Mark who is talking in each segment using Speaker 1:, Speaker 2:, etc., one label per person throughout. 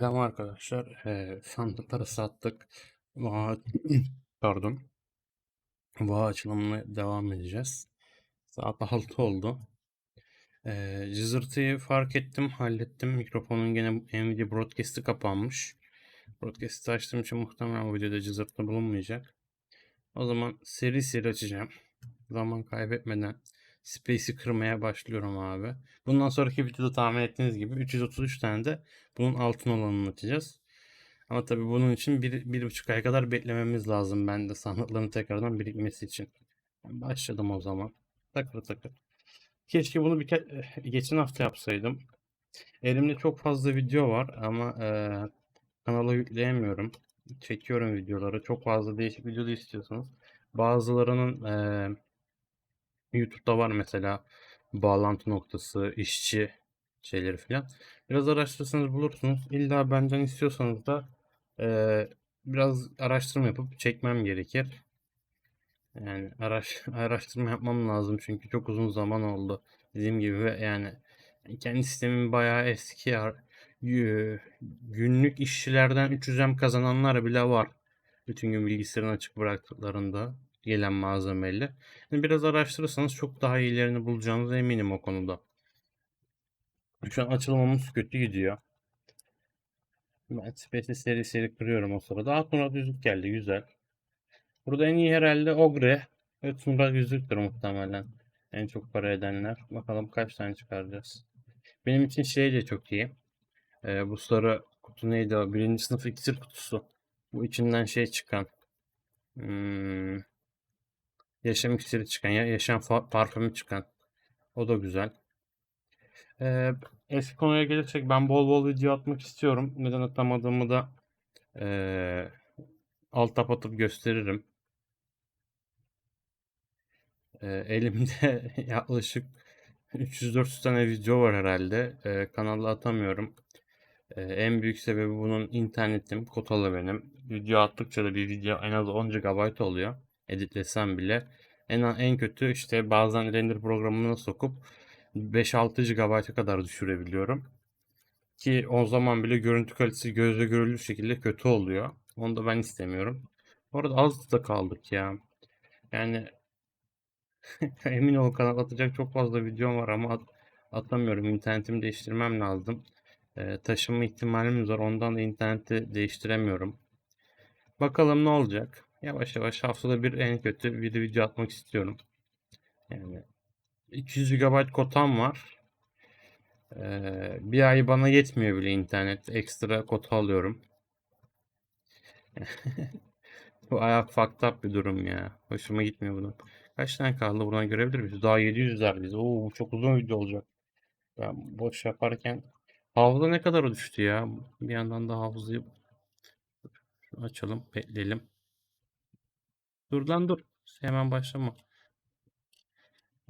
Speaker 1: Selam arkadaşlar. Eee, sandıkları sattık. Boğa, pardon. Boğa açılımına devam edeceğiz. Saat 6 oldu. Eee cızırtıyı fark ettim, hallettim. Mikrofonun gene Nvidia Broadcast'ı kapanmış. Broadcast'ı açtığım için muhtemelen bu videoda cızırtı bulunmayacak. O zaman seri seri açacağım. Zaman kaybetmeden Space'i kırmaya başlıyorum abi. Bundan sonraki videoda tahmin ettiğiniz gibi 333 tane de bunun altın olanını açacağız. Ama tabii bunun için bir, bir buçuk ay kadar beklememiz lazım ben de sandıkların tekrardan birikmesi için. Başladım o zaman. Takır takır. Keşke bunu bir ke- geçen hafta yapsaydım. Elimde çok fazla video var ama eee kanala yükleyemiyorum. Çekiyorum videoları. Çok fazla değişik video da istiyorsanız. Bazılarının eee YouTube'da var mesela bağlantı noktası, işçi şeyleri falan. Biraz araştırırsanız bulursunuz. İlla benden istiyorsanız da eee, biraz araştırma yapıp çekmem gerekir. Yani araş, araştırma yapmam lazım çünkü çok uzun zaman oldu. Dediğim gibi ve yani kendi sistemim bayağı eski. ya. Günlük işçilerden 300M kazananlar bile var. Bütün gün bilgisayarını açık bıraktıklarında gelen malzemeyle. Yani biraz araştırırsanız çok daha iyilerini bulacağınıza eminim o konuda. Şu an açılmamız kötü gidiyor. Ben Space'i seri seri kırıyorum o sırada. Altına düzlük geldi güzel. Burada en iyi herhalde Ogre ve Tundra yüzüktür muhtemelen. En çok para edenler. Bakalım kaç tane çıkaracağız. Benim için şey de çok iyi. Ee, bu sarı kutu neydi o? Birinci sınıf iksir kutusu. Bu içinden şey çıkan. Hmm, yaşam iksiri çıkan ya yaşam parfümü çıkan. O da güzel. Ee, eski konuya gelirsek ben bol bol video atmak istiyorum. Neden atamadığımı da ee, alt tab atıp gösteririm. Ee, elimde yaklaşık 300-400 tane video var herhalde. Ee, kanala atamıyorum. Ee, en büyük sebebi bunun internetim kotalı benim. Video attıkça da bir video en az 10 GB oluyor. Editlesem bile. En, en kötü işte bazen render programına sokup 5-6 GB'a kadar düşürebiliyorum. Ki o zaman bile görüntü kalitesi gözle görülür şekilde kötü oluyor. Onu da ben istemiyorum. Orada az da kaldık ya. Yani emin ol kanal atacak çok fazla videom var ama at- atamıyorum. İnternetimi değiştirmem lazım. Ee, taşınma ihtimalimiz var. Ondan da interneti değiştiremiyorum. Bakalım ne olacak. Yavaş yavaş haftada bir en kötü bir video atmak istiyorum. Yani 200 GB kotam var. Ee, bir ay bana yetmiyor bile internet. Ekstra kota alıyorum. Bu ayak fucked up bir durum ya. Hoşuma gitmiyor bunun. Kaç tane kaldı buradan görebilir miyiz? Daha 700'ler biz. Oo bu çok uzun video olacak. Ben boş yaparken hafıza ne kadar düştü ya? Bir yandan da hafızayı açalım, bekleyelim. Dur lan dur. Hemen başlama.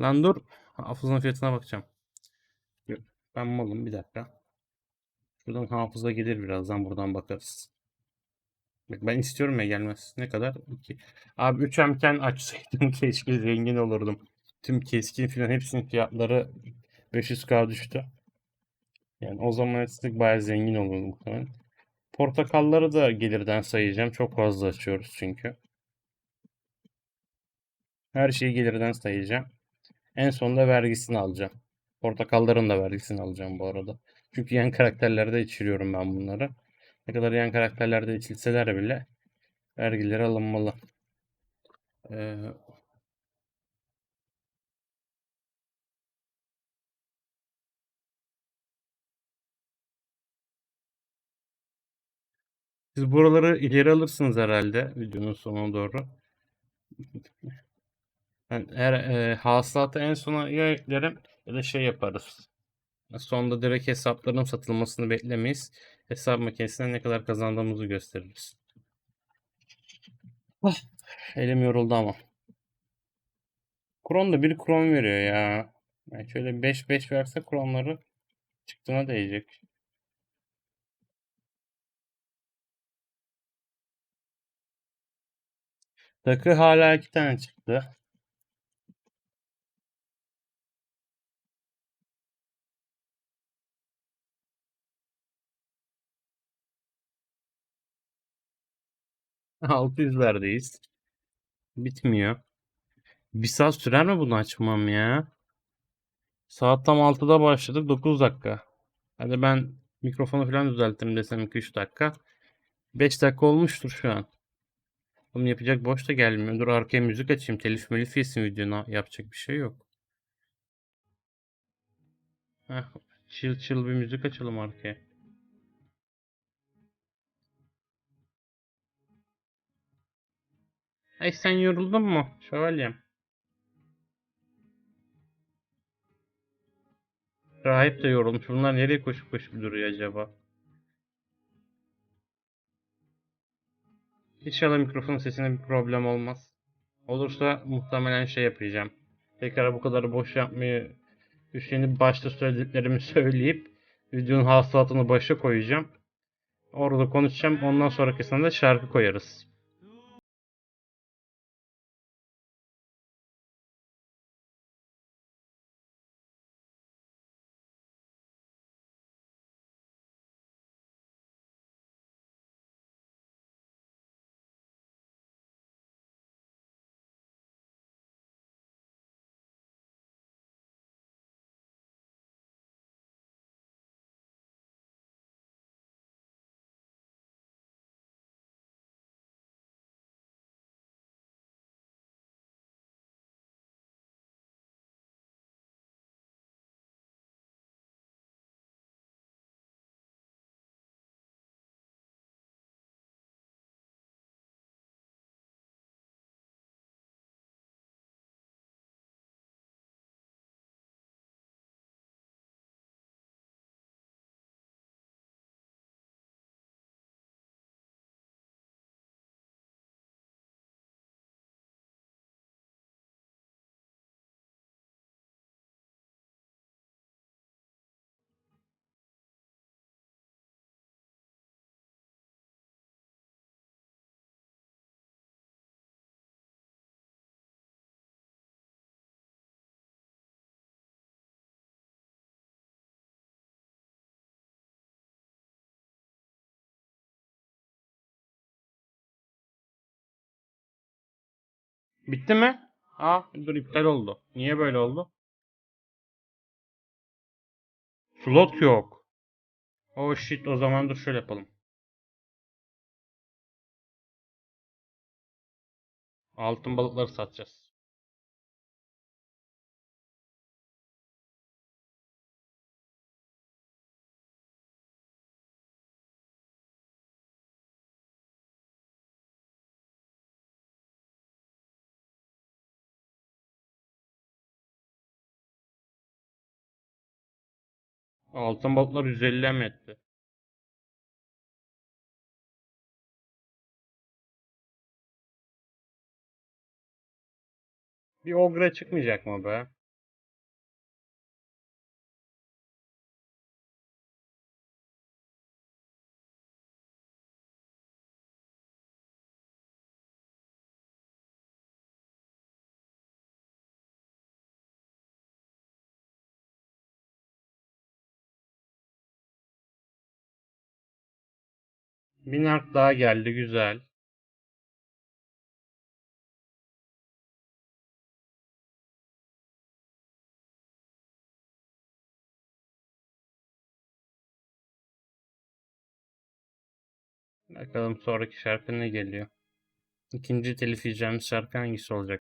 Speaker 1: Lan dur. Hafızanın fiyatına bakacağım. Yok, ben malım bir dakika. Şuradan hafıza gelir birazdan buradan bakarız. Bak ben istiyorum ya gelmez. Ne kadar? 2. Abi 3 emken açsaydım keşke zengin olurdum. Tüm keskin filan hepsinin fiyatları 500k düştü. Yani o zaman etsek bayağı zengin olurdum muhtemelen. Portakalları da gelirden sayacağım. Çok fazla açıyoruz çünkü. Her şeyi gelirden sayacağım. En sonunda vergisini alacağım. Portakalların da vergisini alacağım bu arada. Çünkü yan karakterlerde içiriyorum ben bunları. Ne kadar yan karakterlerde içilseler bile vergileri alınmalı. Ee, siz buraları ileri alırsınız herhalde videonun sonuna doğru. Ben her e, hasılatı en sona ya eklerim ya da şey yaparız. Sonunda direkt hesapların satılmasını beklemeyiz. Hesap makinesinden ne kadar kazandığımızı gösteririz. Ah, elim yoruldu ama. Kron da bir kron veriyor ya. Yani şöyle 5-5 verse kronları çıktığına değecek. Takı hala iki tane çıktı. 600'lerdeyiz. Bitmiyor. Bir saat sürer mi bunu açmam ya? Saat tam 6'da başladık. 9 dakika. Hadi ben mikrofonu falan düzeltirim desem 2-3 dakika. 5 dakika olmuştur şu an. Bunu yapacak boş da gelmiyor. Dur arkaya müzik açayım. Telif melif yesin videona. Yapacak bir şey yok. Heh, chill chill bir müzik açalım arkaya. Ay sen yoruldun mu şövalyem? Rahip de yorulmuş. Bunlar nereye koşup koşup duruyor acaba? İnşallah mikrofonun sesine bir problem olmaz. Olursa muhtemelen şey yapacağım. Tekrar bu kadar boş yapmayı üşenip başta söylediklerimi söyleyip videonun hasılatını başa koyacağım. Orada konuşacağım. Ondan sonrakisinde de şarkı koyarız. Bitti mi? Aa dur iptal oldu. Niye böyle oldu? Slot yok. Oh shit o zaman dur şöyle yapalım. Altın balıkları satacağız. Altın balıklar 150 mi etti? Bir ogre çıkmayacak mı be? Bir nark daha geldi güzel. Bakalım sonraki şarkı ne geliyor. İkinci telif yiyeceğimiz şarkı hangisi olacak?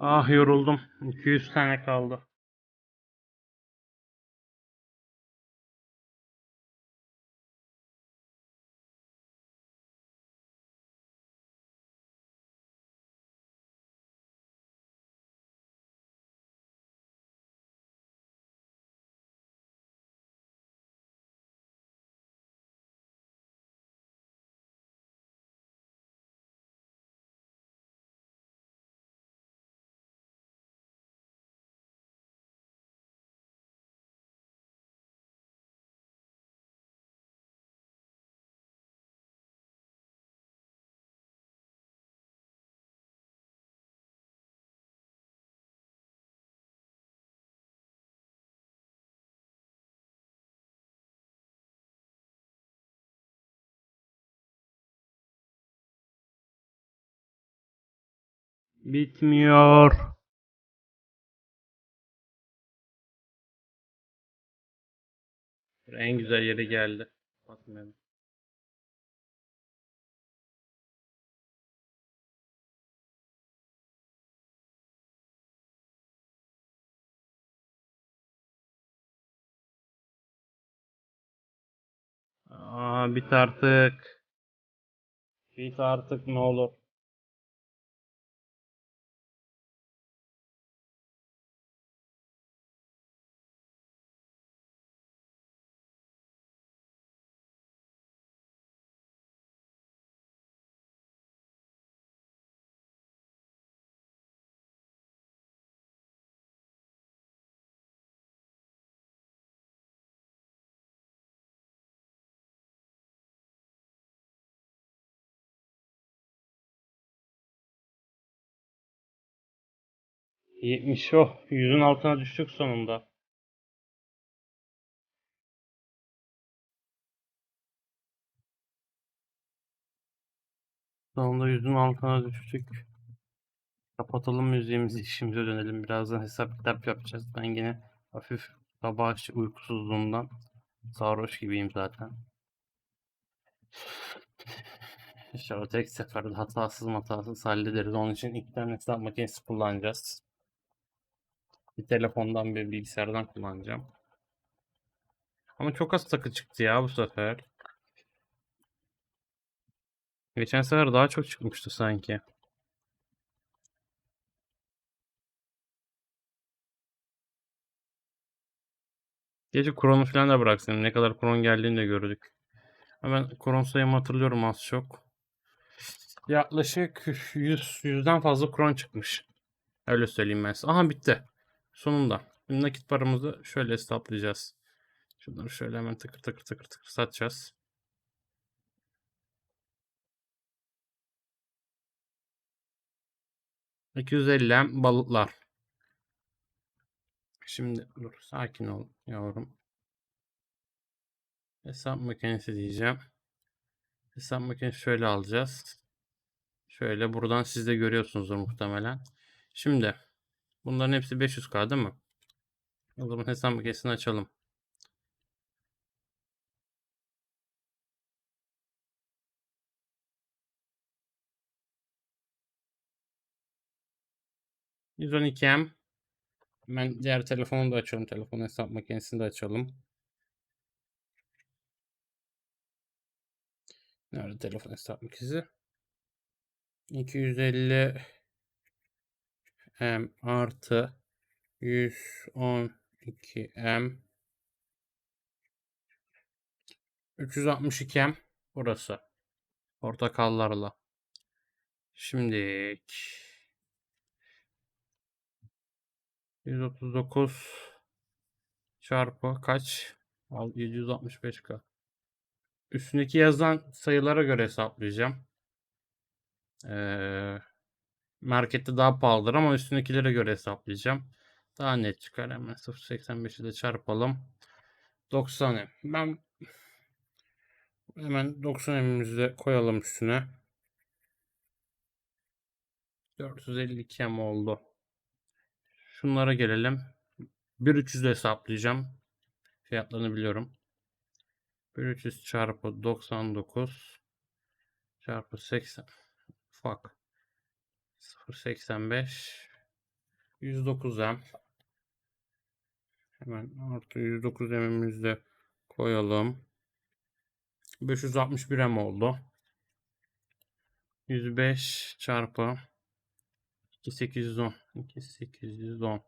Speaker 1: Ah yoruldum. 200 tane kaldı. Bitmiyor. En güzel yeri geldi. Bakmıyorum. Aa, bit artık. Bit artık ne olur. Yetmiş oh. Yüzün altına düştük sonunda. Sonunda yüzün altına düştük. Kapatalım müziğimizi, işimize dönelim. Birazdan hesap kitap yapacağız. Ben yine hafif sabah uykusuzluğumdan sarhoş gibiyim zaten. İnşallah tek seferde hatasız hatasız hallederiz. Onun için iki tane hesap makinesi kullanacağız. Bir telefondan bir bilgisayardan kullanacağım. Ama çok az takı çıktı ya bu sefer. Geçen sefer daha çok çıkmıştı sanki. Gece kronu falan da bıraksın. Ne kadar kron geldiğini de gördük. Ben kron sayımı hatırlıyorum az çok. Yaklaşık 100 yüzden fazla kron çıkmış. Öyle söyleyeyim ben size. Aha bitti. Sonunda. Nakit paramızı şöyle hesaplayacağız. Şunları şöyle hemen tıkır tıkır tıkır tıkır satacağız. ...250 balıklar. Şimdi dur sakin ol yavrum. Hesap makinesi diyeceğim. Hesap makinesi şöyle alacağız. Şöyle buradan siz de görüyorsunuzdur muhtemelen. Şimdi bunların hepsi 500k değil mi? O zaman hesap makinesini açalım. %12M. Ben diğer telefonu da açıyorum. Telefon hesap makinesini de açalım. Nerede telefon hesap makinesi? 250 M artı 112 M 362 M burası. Portakallarla. Şimdi 139 çarpı kaç? 765K. Üstündeki yazan sayılara göre hesaplayacağım. Ee, markette daha pahalıdır ama üstündekilere göre hesaplayacağım. Daha net çıkar. Hemen 0.85 ile çarpalım. 90 M. Ben hemen 90 M'imizi de koyalım üstüne. 452 M oldu. Şunlara gelelim. 1300 ile hesaplayacağım. Fiyatlarını biliyorum. 1300 çarpı 99 çarpı 80 fuck 0.85 109M. Hemen artı 109 M'imizi de koyalım. 561 M oldu. 105 çarpı 2810. 2810.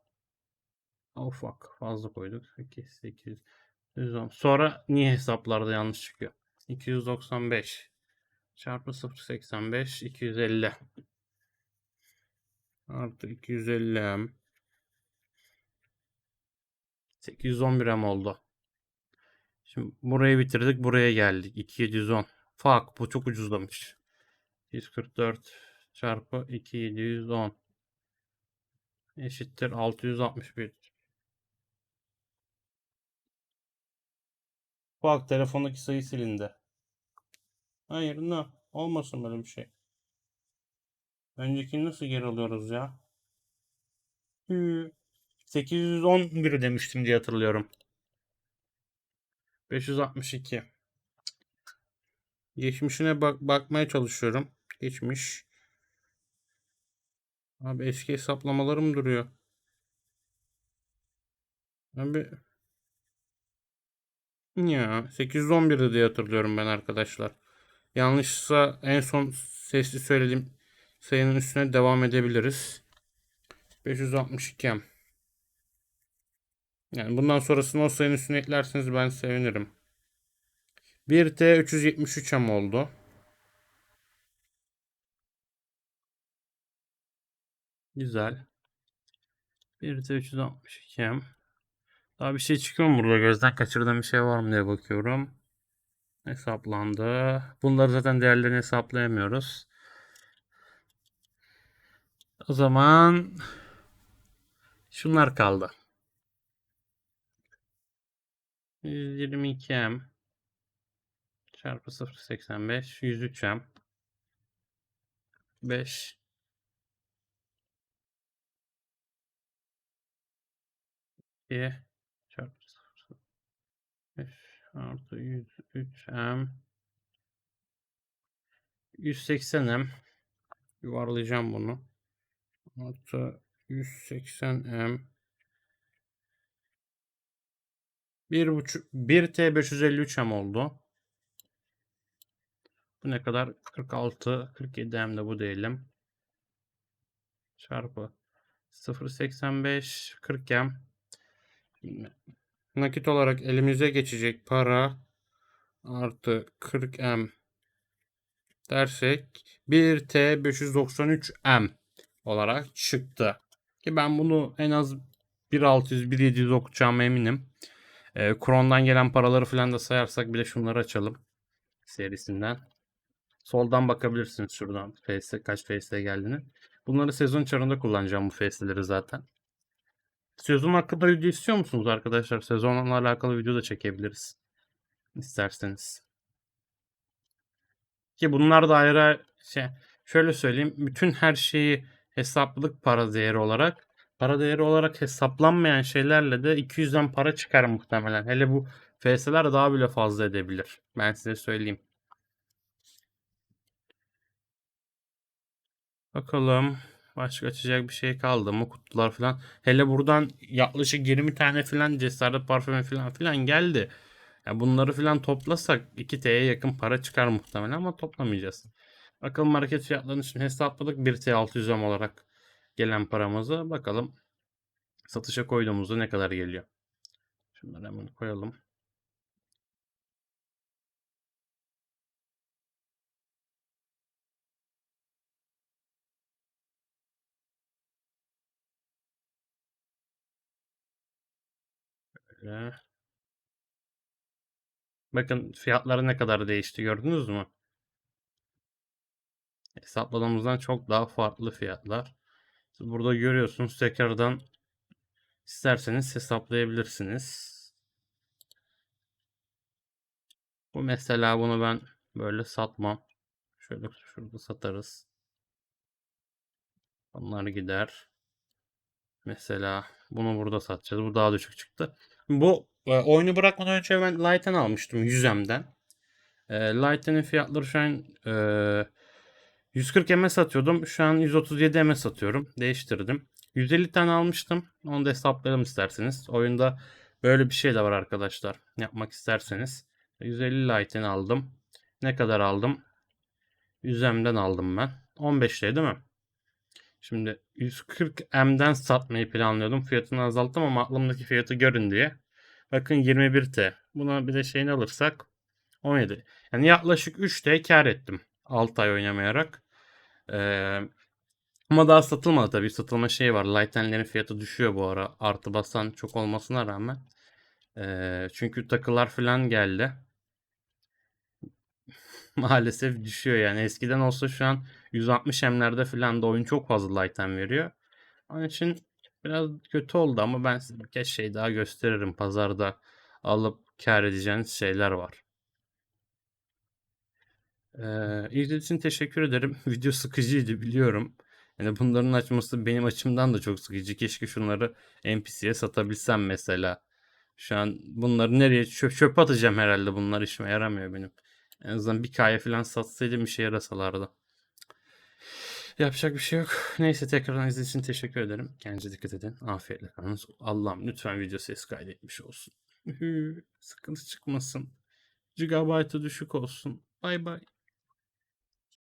Speaker 1: Ufak fazla koyduk. 2810. Sonra niye hesaplarda yanlış çıkıyor? 295 çarpı 0.85 250 artı 250 M 811 M oldu. Şimdi burayı bitirdik. Buraya geldik. 2710. Fuck bu çok ucuzlamış. 144 çarpı 2710 eşittir 661. Fuck telefondaki sayı silindi. Hayır ne? Olmasın böyle bir şey. Öncekini nasıl geri alıyoruz ya? Hı. 811 demiştim diye hatırlıyorum. 562. Geçmişine bak bakmaya çalışıyorum. Geçmiş. Abi eski hesaplamalarım duruyor. Abi ya 811'de diye hatırlıyorum ben arkadaşlar. Yanlışsa en son sesli söylediğim sayının üstüne devam edebiliriz. 562 Yani bundan sonrasını o sayının üstüne eklerseniz ben sevinirim. 1T 373 M oldu. Güzel. 1T 362 M. Daha bir şey çıkıyor mu burada? Gözden kaçırdığım bir şey var mı diye bakıyorum. Hesaplandı. Bunları zaten değerlerini hesaplayamıyoruz. O zaman şunlar kaldı. 122M çarpı 0.85 103M 5 2 çarpı 0.5 artı 103M 180M yuvarlayacağım bunu artı 180M 1.5 1T 553M oldu. Bu ne kadar? 46 47 M de bu diyelim. Çarpı 0.85 40 M nakit olarak elimize geçecek para artı 40M dersek 1T 593M olarak çıktı. Ki ben bunu en az 1600 1700 okuyacağım eminim. E, Kron'dan gelen paraları falan da sayarsak bile şunları açalım serisinden. Soldan bakabilirsiniz şuradan FS, kaç FS geldiğini. Bunları sezon çarında kullanacağım bu FS'leri zaten. Sezon hakkında video istiyor musunuz arkadaşlar? Sezonla alakalı video da çekebiliriz. İsterseniz. Ki bunlar da ayrı şey şöyle söyleyeyim. Bütün her şeyi hesaplılık para değeri olarak para değeri olarak hesaplanmayan şeylerle de 200'den para çıkar muhtemelen. Hele bu FS'ler daha bile fazla edebilir. Ben size söyleyeyim. Bakalım. Başka açacak bir şey kaldı mı? Kutular falan. Hele buradan yaklaşık 20 tane falan cesaret parfümü falan filan geldi. Ya bunları falan toplasak 2T'ye yakın para çıkar muhtemelen ama toplamayacağız. Bakalım market fiyatlarını şimdi hesapladık 1T 600 olarak gelen paramızı. Bakalım satışa koyduğumuzda ne kadar geliyor. Şunları hemen koyalım. Bakın fiyatları ne kadar değişti gördünüz mü? Hesapladığımızdan çok daha farklı fiyatlar. Burada görüyorsunuz tekrardan isterseniz hesaplayabilirsiniz. Bu mesela bunu ben böyle satmam. Şöyle şurada satarız. Onlar gider. Mesela bunu burada satacağız. Bu daha düşük çıktı. Bu e, oyunu bırakmadan önce ben Lighten almıştım 100M'den. E, Lighten'in fiyatları şu an e, 140 M satıyordum. Şu an 137 M satıyorum. Değiştirdim. 150 tane almıştım. Onu da hesaplayalım isterseniz. Oyunda böyle bir şey de var arkadaşlar. Yapmak isterseniz. 150 Lite'ini aldım. Ne kadar aldım? 100M'den aldım ben. 15 değil mi? Şimdi 140M'den satmayı planlıyordum. Fiyatını azalttım ama aklımdaki fiyatı görün diye. Bakın 21T. Buna bir de şeyini alırsak 17. Yani yaklaşık 3T kar ettim. 6 ay oynamayarak. Ee, ama daha satılmadı tabii. Satılma şeyi var. Light'enlerin fiyatı düşüyor bu ara. Artı basan çok olmasına rağmen. Ee, çünkü takılar falan geldi. Maalesef düşüyor yani. Eskiden olsa şu an 160 M'lerde falan da oyun çok fazla Light'en veriyor. Onun için biraz kötü oldu ama ben size birkaç şey daha gösteririm. Pazarda alıp kar edeceğiniz şeyler var. İzlediğiniz için teşekkür ederim. Video sıkıcıydı biliyorum. Yani bunların açması benim açımdan da çok sıkıcı. Keşke şunları NPC'ye satabilsem mesela. Şu an bunları nereye çöp, çöpe atacağım herhalde. Bunlar işime yaramıyor benim. En azından bir kaya falan satsaydım işe yarasalardı. Yapacak bir şey yok. Neyse tekrardan izlediğiniz için teşekkür ederim. Kendinize dikkat edin. Afiyetle kalınız. Allah'ım lütfen video ses kaydetmiş olsun. Sıkıntı çıkmasın. Gigabyte'ı düşük olsun. Bay bay.